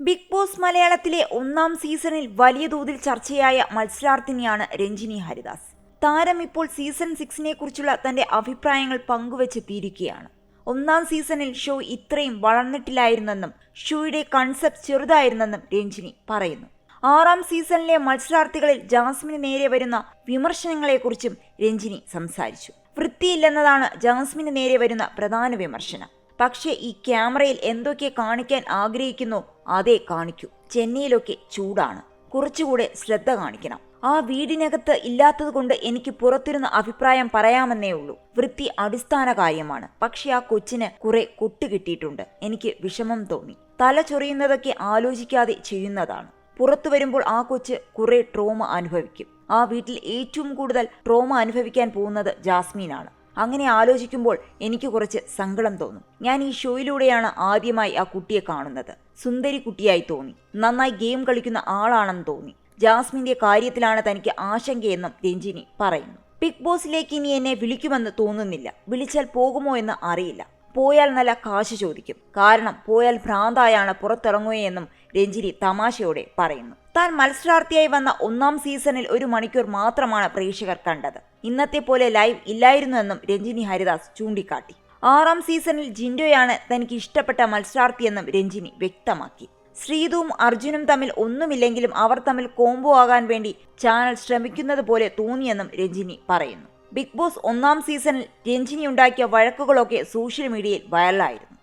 Big boss മലയാളത്തിലെ ഒന്നാം സീസണിൽ വലിയ തോതിൽ ചർച്ചയായ മത്സരാർത്ഥിനിയാണ് രഞ്ജിനി ഹരിദാസ്. താരം ഇപ്പോൾ സീസൺ സിക്സിനെ കുറിച്ചുള്ള തന്റെ അഭിപ്രായങ്ങൾ പങ്കുവച്ചെത്തിയിരിക്കുകയാണ്. ഒന്നാം സീസണിൽ ഷോ ഇത്രയും വളർന്നിട്ടില്ലായിരുന്നെന്നും ഷോയുടെ കൺസെപ്റ്റ് ചെറുതായിരുന്നെന്നും രഞ്ജിനി പറയുന്നു. ആറാം സീസണിലെ മത്സരാർത്ഥികളിൽ ജാസ്മിന് നേരെ വരുന്ന വിമർശനങ്ങളെക്കുറിച്ചും രഞ്ജിനി സംസാരിച്ചു. വൃത്തിയില്ലെന്നതാണ് ജാസ്മിന് നേരെ വരുന്ന പ്രധാന വിമർശനം. പക്ഷേ ഈ ക്യാമറയിൽ എന്തൊക്കെ കാണിക്കാൻ ആഗ്രഹിക്കുന്നു അതേ കാണിക്കൂ. ചെന്നൈയിലൊക്കെ ചൂടാണ്. കുറച്ചുകൂടെ ശ്രദ്ധ കാണിക്കണം. ആ വീടിനകത്ത് ഇല്ലാത്തതുകൊണ്ട് എനിക്ക് പുറത്തിരുന്ന് അഭിപ്രായം പറയാമെന്നേ ഉള്ളൂ. വൃത്തി അടിസ്ഥാന കാര്യമാണ്. പക്ഷെ ആ കൊച്ചിന് കുറെ കൊട്ട് കിട്ടിയിട്ടുണ്ട്. എനിക്ക് വിഷമം തോന്നി. തല ചൊറിയുന്നതൊക്കെ ആലോചിക്കാതെ ചെയ്യുന്നതാണ്. പുറത്തു വരുമ്പോൾ ആ കൊച്ച് കുറെ ട്രോമ അനുഭവിക്കും. ആ വീട്ടിൽ ഏറ്റവും കൂടുതൽ ട്രോമ അനുഭവിക്കാൻ പോകുന്നത് ജാസ്മീനാണ്. അങ്ങനെ ആലോചിക്കുമ്പോൾ എനിക്ക് കുറച്ച് സങ്കടം തോന്നും. ഞാൻ ഈ ഷോയിലൂടെയാണ് ആദ്യമായി ആ കുട്ടിയെ കാണുന്നത്. സുന്ദരി കുട്ടിയായി തോന്നി. നന്നായി ഗെയിം കളിക്കുന്ന ആളാണെന്ന് തോന്നി. ജാസ്മിന്റെ കാര്യത്തിലാണ് തനിക്ക് ആശങ്കയെന്നും രഞ്ജിനി പറയുന്നു. ബിഗ് ബോസിലേക്ക് ഇനി എന്നെ വിളിക്കുമെന്ന് തോന്നുന്നില്ല. വിളിച്ചാൽ പോകുമോ എന്ന് അറിയില്ല. പോയാൽ നല്ല കാശ് ചോദിക്കും. കാരണം പോയാൽ ഭ്രാന്തായാണ് പുറത്തിറങ്ങുകയെന്നും രഞ്ജിനി തമാശയോടെ പറയുന്നു. താൻ മത്സരാർത്ഥിയായി വന്ന ഒന്നാം സീസണിൽ ഒരു മണിക്കൂർ മാത്രമാണ് പ്രേക്ഷകർ കണ്ടത്. ഇന്നത്തെ പോലെ ലൈവ് ഇല്ലായിരുന്നുവെന്നും രഞ്ജിനി ഹരിദാസ് ചൂണ്ടിക്കാട്ടി. ആറാം സീസണിൽ ജിൻഡോയാണ് തനിക്ക് ഇഷ്ടപ്പെട്ട മത്സരാർത്ഥിയെന്നും രഞ്ജിനി വ്യക്തമാക്കി. ശ്രീതുവും അർജുനും തമ്മിൽ ഒന്നുമില്ലെങ്കിലും അവർ തമ്മിൽ കോംബോ ആകാൻ വേണ്ടി ചാനൽ ശ്രമിക്കുന്നത് പോലെ തോന്നിയെന്നും രഞ്ജിനി പറയുന്നു. ബിഗ് ബോസ് ഒന്നാം സീസണിൽ രഞ്ജിനി ഉണ്ടാക്കിയ വഴക്കുകളൊക്കെ സോഷ്യൽ മീഡിയയിൽ വൈറലായിരുന്നു.